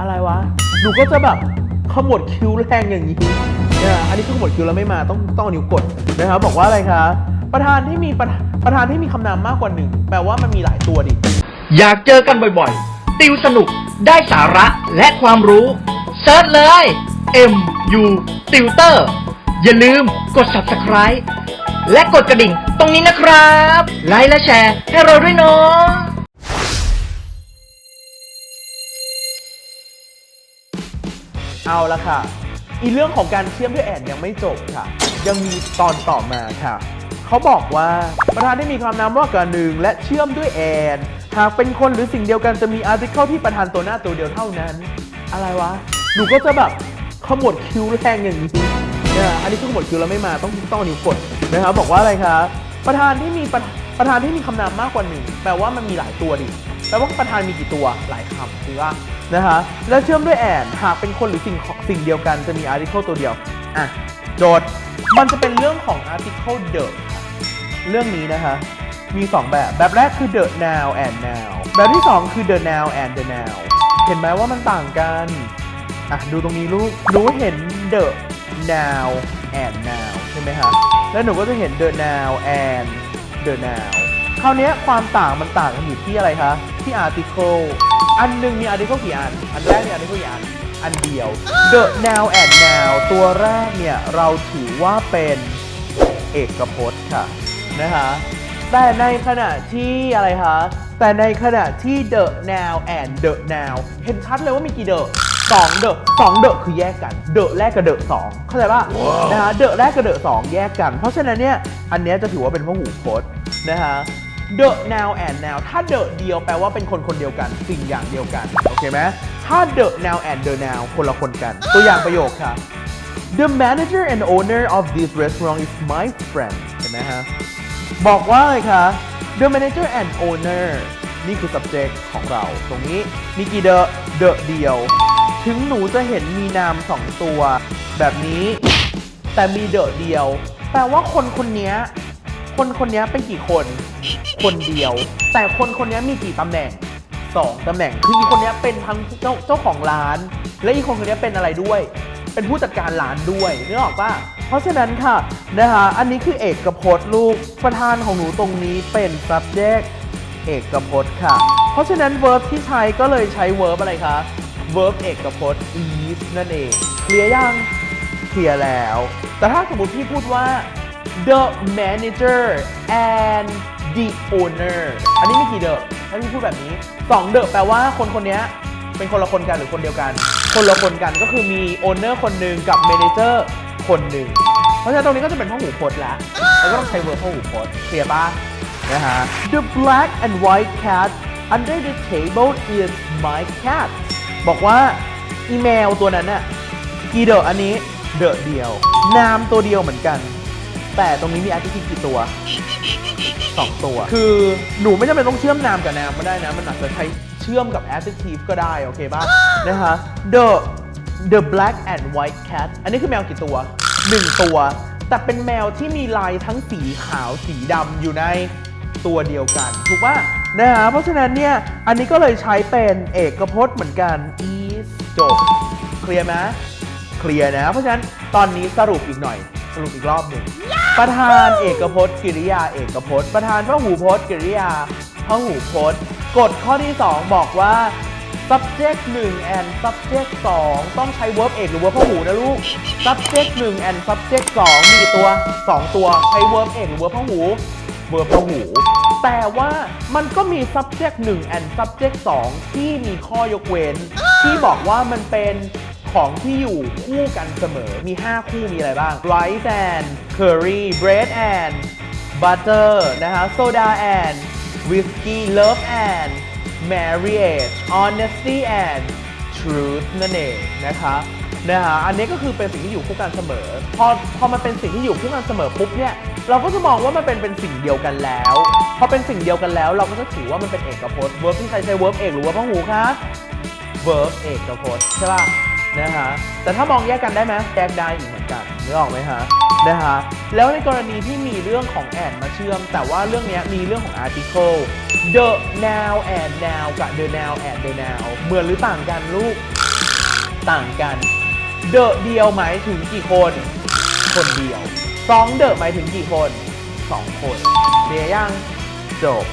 อะไรวะ หนูก็จะแบบขมวดคิ้วแรงอย่างนี้เนี่ยอันนี้คือขมวดคิ้วแล้วไม่มาต้องต้องนิ้วกดนะครับบอกว่าอะไรคะ ประธานที่มีประธประธานที่มีคำนามมากกว่าหนึ่งแปลว่ามันมีหลายตัวดิ อยากเจอกันบ่อยๆ ติวสนุกได้สาระและความรู้เซิร์ชเลย M U Tutor อย่าลืมกด subscribe และกดกระดิ่งตรงนี้นะครับ ไลค์และแชร์ให้เราด้วยเนาะ เอาละค่ะ อีเรื่องของการเชื่อมด้วยแอนยังไม่จบค่ะ ยังมีตอนต่อมาค่ะ เขาบอกว่าประธานได้มีความนามว่ากันหนึ่งและเชื่อมด้วยแอนหากเป็นคนหรือสิ่งเดียวกันจะมีอาร์ติเคิลที่ประธานตัวหน้าตัวเดียวเท่านั้น อะไรวะ หนูก็จะแบบขมวดคิ้วแรงอย่างนี้เนี่ยอันนี้คือขมวดคิ้วแล้วไม่มาต้องต้องนิ้วกดนะครับบอกว่าอะไรคะประธานที่มีประประธานที่มีคำนามมากกว่าหนึ่งแปลว่ามันมีหลายตัวดิ แปลว่าประธานมีกี่ตัวหลายคำถูกปะนะคะและเชื่อมด้วยแอนหากเป็นคนหรือสิ่งของสิ่งเดียวกันจะมี article ตัวเดียวอะโจทย์มันจะเป็นเรื่องของ article the ค่ะเรื่องนี้นะคะมี 2 แบบ แบบแรกคือ the now and now แบบที่ 2 คือ the now and the now เห็นไหมว่ามันต่างกัน อะ ดูตรงนี้ลูก หนูเห็น the now and now ใช่ไหมคะแล้วหนูก็จะเห็น the now and the now คราวเนี้ยความต่างมันต่างกันอยู่ที่อะไรคะ ที่ article อันหนึงมี article กี่อัน อันแรกมี article กี่อัน อันเดียว the now and now ตัวแรกเนี่ย เราถือว่าเป็นเอกพจน์ค่ะ นะคะแต่ในขณะที่อะไรคะ แต่ในขณะที่ the now and the now เห็นชัดเลยว่ามีกี่ the สอง the สอง the คือแยกกัน the แรกกับ the สองเข้าใจป่ะนะคะ the แรกกับ the สองแยกกัน เพราะฉะนั้นเนี่ย อันเนี้ยจะถือว่าเป็นพหูพจน์นะคะ the now and now ถ้า the เดียวแปลว่าเป็นคนคนเดียวกัน สิ่งอย่างเดียวกัน โอเคไหมถ้า the now and the now คนละคนกัน ตัวอย่างประโยคค่ะ The manager and owner of this restaurant is my friend เห็นไหมฮะ บอกว่าอะไรคะ The manager and owner นี่คือ subject ของเรา ตรงนี้มีกี่ the the เดียว ถึงหนูจะเห็นมีนามสองตัว แบบนี้ แต่มี the เดียว แปลว่าคนคนนี้ คนคนนี้เป็นกี่คน คนเดียว แต่คนคนนี้มีกี่ตำแหน่งสองตำแหน่ง คืออีคนนี้เป็นทั้งเจ้าเจ้าของร้าน และอีกคนคนนี้เป็นอะไรด้วย เป็นผู้จัดการร้านด้วยนึกออกปะเพราะฉะนั้นค่ะนะคะอันนี้คือเอกพจน์ลูกประธานของหนูตรงนี้เป็น subject เอกพจน์ค่ะ เพราะฉะนั้น verb ที่ใช้ก็เลยใช้ verb อะไรคะ verb เอกพจน์ is นั่นเองเคลียร์ยังเคลียร์แล้ว แต่ถ้าสมมติพี่พูดว่า the manager and the owner อันนี้มีกี่ the ถ้าพี่พูดแบบนี้2 the แปลว่าคนคนนี้เป็นคนละคนกันหรือคนเดียวกัน คนละคนกันก็คือมี owner คนหนึ่งกับ manager คนหนึ่ง เพราะฉะนั้นตรงนี้ก็จะเป็นพหูพจน์แล้วแล้วก็ต้องใช้ verb พหูพจน์เคลียร์ป่ะนะฮะ the black and white cat under the table is my cat บอกว่าอีเมลตัวนั้นน่ะกี่เดอะอันนี้เดอะเดียว นามตัวเดียวเหมือนกัน แต่ตรงนี้มี adjective กี่ตัว 2 ตัว คือหนูไม่จำเป็นต้องเชื่อมนามกับนามก็ได้นะ มันอาจจะใช้เชื่อมกับ adjective ก็ได้ โอเคป่ะ นะคะ the the black and white cat อันนี้คือแมวกี่ตัว 1 ตัว แต่เป็นแมวที่มีลายทั้งสีขาวสีดำอยู่ในตัวเดียวกัน ถูกป่ะนะฮะเพราะฉะนั้นเนี่ย อันนี้ก็เลยใช้เป็นเอกพจน์เหมือนกัน is จบ เคลียร์ไหมเคลียร์นะ เพราะฉะนั้นตอนนี้สรุปอีกหน่อย สรุปอีกรอบหนึ่งประธานเอกพจน์กิริยาเอกพจน์ ประธานพหูพจน์กิริยาพหูพจน์กฎข้อที่ 2 บอกว่า subject 1 and subject 2 ต้องใช้ verb เอกหรือ verb พหูนะลูก subject 1 and subject 2 มีกี่ตัว 2 ตัวใช้ verb เอกหรือ verb พหู verb พหู แต่ว่ามันก็มี subject 1 and subject 2 ที่มีข้อยกเว้น ที่บอกว่ามันเป็น ของที่อยู่คู่กันเสมอ มี 5 คู่มีอะไรบ้าง rice and curry bread and butter นะคะ soda and whiskey love and marriage honesty and truth นั่นเองนะคะนะคะอันนี้ก็คือเป็นสิ่งที่อยู่คู่กันเสมอ พอพอมันเป็นสิ่งที่อยู่คู่กันเสมอปุ๊บเนี่ยเราก็จะมองว่ามันเป็นเป็นสิ่งเดียวกันแล้วพอเป็นสิ่งเดียวกันแล้ว เราก็จะถือว่ามันเป็นเอกพจน์ verb ที่ใช้ใช้ verb เอกหรือ verb พหูคะ verb เอกพจน์ใช่ป่ะ นะฮะแต่ถ้ามองแยกกันได้ไหมแยกได้อีกเหมือนกันนึกออกไหมฮะนะฮะแล้วในกรณีที่มีเรื่องของ and มาเชื่อม แต่ว่าเรื่องนี้มีเรื่องของ article the now and now กับ the now and the now เหมือนหรือต่างกันลูกต่างกันเดอะเดียวหมายถึงกี่คน คนเดียวสองเดอะหมายถึงกี่คนสองคนเดียวยังจบ